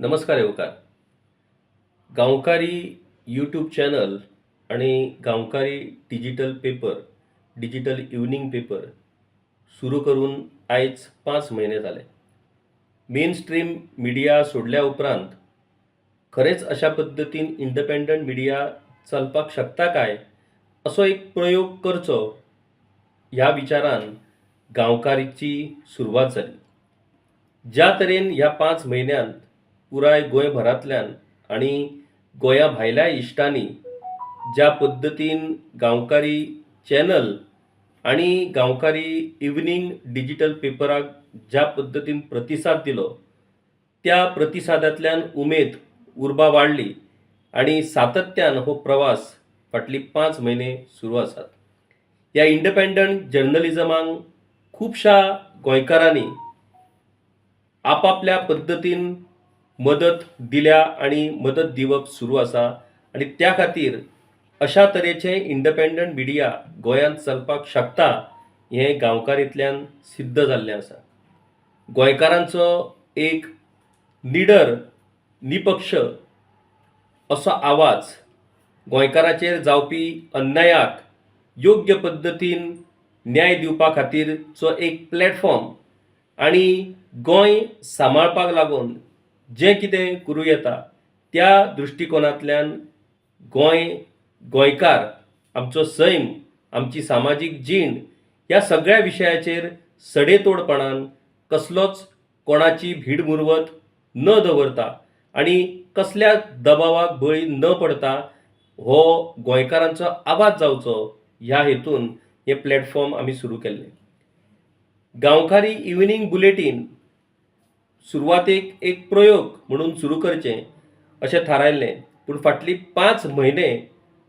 नमस्कार येवकार गांवकारी YouTube channel आणि Gaonkari digital paper digital evening paper सुरू करून आयज पांच म्हयने जाले मेन स्ट्रीम मिडिया सोडल्या उपरांत खरेंच अशा पद्दतीन इंडिपेंडंट मिडिया चलपाक शकता काय असो एक प्रयोग करचो ह्या विचारान गांवकारीची सुरवात जाली ज्या तरेन ह्या पांच म्हयन्यांत पुराय गोंयभरांतल्यान आनी गोंया भायल्या इश्टांनी ज्या पद्दतीन गांवकारी चॅनल आनी गांवकारी इवनींग डिजिटल पेपराक ज्या पद्दतीन प्रतिसाद दिलो त्या प्रतिसादांतल्यान उमेद उर्बा वाडली आनी सातत्यान हो प्रवास फाटली पांच म्हयने सुरू आसात. ह्या इंडिपेंडंट जर्नलिजमांक खुबशा गोंयकारांनी आपापल्या पद्दतीन मदत दिल्या आनी मदत दिवप सुरू आसा आनी त्या खातीर अशा तरेचे इंडिपेंडंट मिडिया गोंयांत चलपाक शकता हें गांवकारींतल्यान सिद्ध जाल्लें आसा. गोंयकारांचो एक निडर निपक्ष असो आवाज गोंयकाराचेर जावपी अन्यायाक योग्य पद्दतीन न्याय दिवपा खातीरचो एक प्लॅटफॉर्म आनी गोंय सांबाळपाक लागून जें कितें करूं येता त्या दृश्टीकोनांतल्यान गोंय गोंयकार आमचो सैम आमची सामाजीक जीण ह्या सगळ्या विशयाचेर सडेतोडपणान कसलोच कोणाची भीड मुरवत न दवरता आनी कसल्या दबावाक बळी न पडता हो गोंयकारांचो आवाज जावचो ह्या हेतून हे प्लॅटफॉर्म आमी सुरू केल्लें. गांवकारी इव्हनिंग बुलेटीन सुरवातेक एक प्रयोग म्हणून सुरू करचें अशें थारायल्लें पूण फाटलीं पांच म्हयने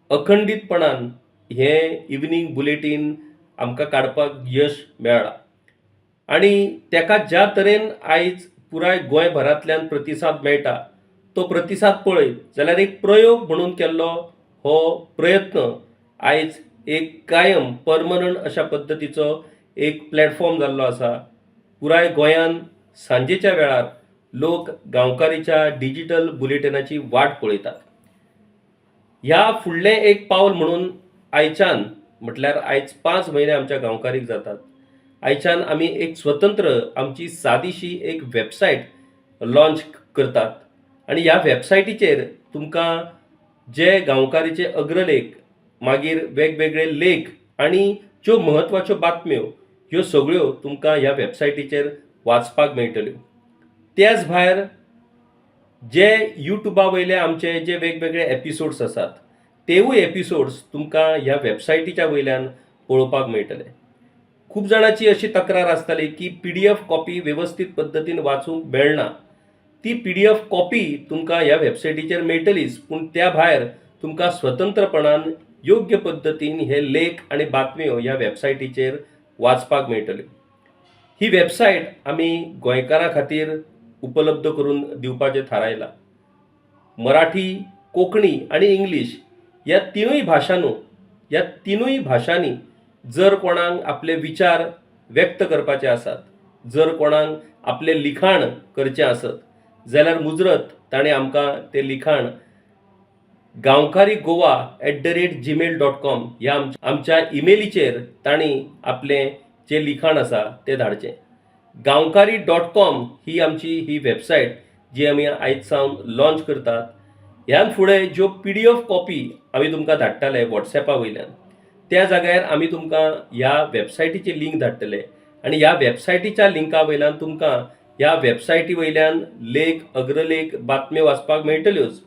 अखंडीतपणान हें इवनिंग बुलेटीन आमकां काडपाक यश मेळ्ळां. आनी तेका ज्या तरेन आयज पुराय गोंयभरांतल्यान प्रतिसाद मेळटा तो प्रतिसाद पळयत जाल्यार एक प्रयोग म्हणून केल्लो हो प्रयत्न आयज एक कायम परमनंट अशा पद्दतीचो एक प्लॅटफॉर्म जाल्लो आसा. पुराय गोंयान सांजेच्या वेळार लोक गांवकारीच्या डिजिटल बुलेटिनाची वाट पळयतात ह्या फुडलें एक पावल म्हणून आयच्यान म्हटल्यार आयज पांच म्हयने आमच्या गांवकारीक जातात. आयच्यान आमी एक स्वतंत्र आमची सादीशी एक वेबसायट लॉन्च करतात. आनी ह्या वेबसायटीचेर तुमकां जे गांवकारीचे अग्रलेख मागीर वेगवेगळे लेख आनी ज्यो म्हत्वाच्यो बातम्यो ह्यो सगळ्यो तुमकां ह्या वेबसायटीचेर वाचपाक मेळटल्यो. त्याच भायर जे युट्यूबा वयले आमचे जे वेगवेगळे एपिसोड्स आसात तेवूय एपिसोड्स तुमकां ह्या वेबसायटीच्या वयल्यान पळोवपाक मेळटले. खूब जाणांची अशी तक्रार आसताली की पी डी एफ कॉपी वेवस्थीत पद्दतीन वाचूंक मेळना. ती पी डी एफ कॉपी तुमकां ह्या वेबसायटीचेर मेळटलीच पूण त्या भायर तुमकां स्वतंत्रपणान योग्य पद्दतीन हे लेख आनी बातम्यो ह्या वेबसायटीचेर वाचपाक मेळटल्यो. ही वेबसायट आमी गोंयकारां खातीर उपलब्ध करून दिवपाचें थारायलां. मराठी कोंकणी आनी इंग्लीश ह्या तिनूय भाशांनू ह्या तिनूय भाशांनी जर कोणाक आपले विचार व्यक्त करपाचे आसात जर कोणाक आपलें लिखाण करचें आसत जाल्यार मुजरत ताणें आमकां तें लिखाण Gaonkari Goa at the rate Gmail dot com ह्या आमच्या इमेलीचेर तांणी आपलें जें लिखाण आसा तें धाडचें. गांवकारी डॉट कॉम ही आमची ही वेबसायट जी आमी आयज सावन लॉन्च करतात. ह्यान फुडें ज्यो पी डी एफ कॉपी आमी तुमकां धाडटाले वॉट्सॅपा वयल्यान त्या जाग्यार आमी तुमकां ह्या वेबसायटीची लिंक धाडटले. आनी ह्या वेबसायटीच्या लिंका वयल्यान तुमकां ह्या वेबसायटी वयल्यान लेख अग्रलेख बातम्यो वाचपाक मेळटल्योच.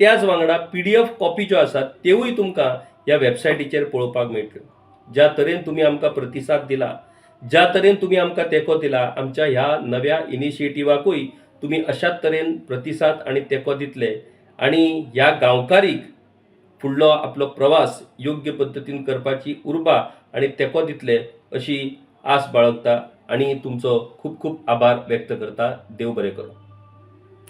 त्याच वांगडा पी डी एफ कॉपी ज्यो आसात त्योवूय तुमकां ह्या वेबसायटीचेर पळोवपाक मेळटल्यो. ज्या तरेन तुमी आमकां प्रतिसाद दिला ज्या तरेन तुमी आमकां तेंको दिला आमच्या ह्या नव्या इनिशिएटिवाकूय तुमी अशाच तरेन प्रतिसाद आनी तेंको दितले. आनी ह्या गांवकारीक फुडलो आपलो प्रवास योग्य पद्दतीन करपाची उर्बा आनी तेंको दितले अशी आस बाळगता आनी तुमचो खूब खूब आभार व्यक्त करता. देव बरें करूं.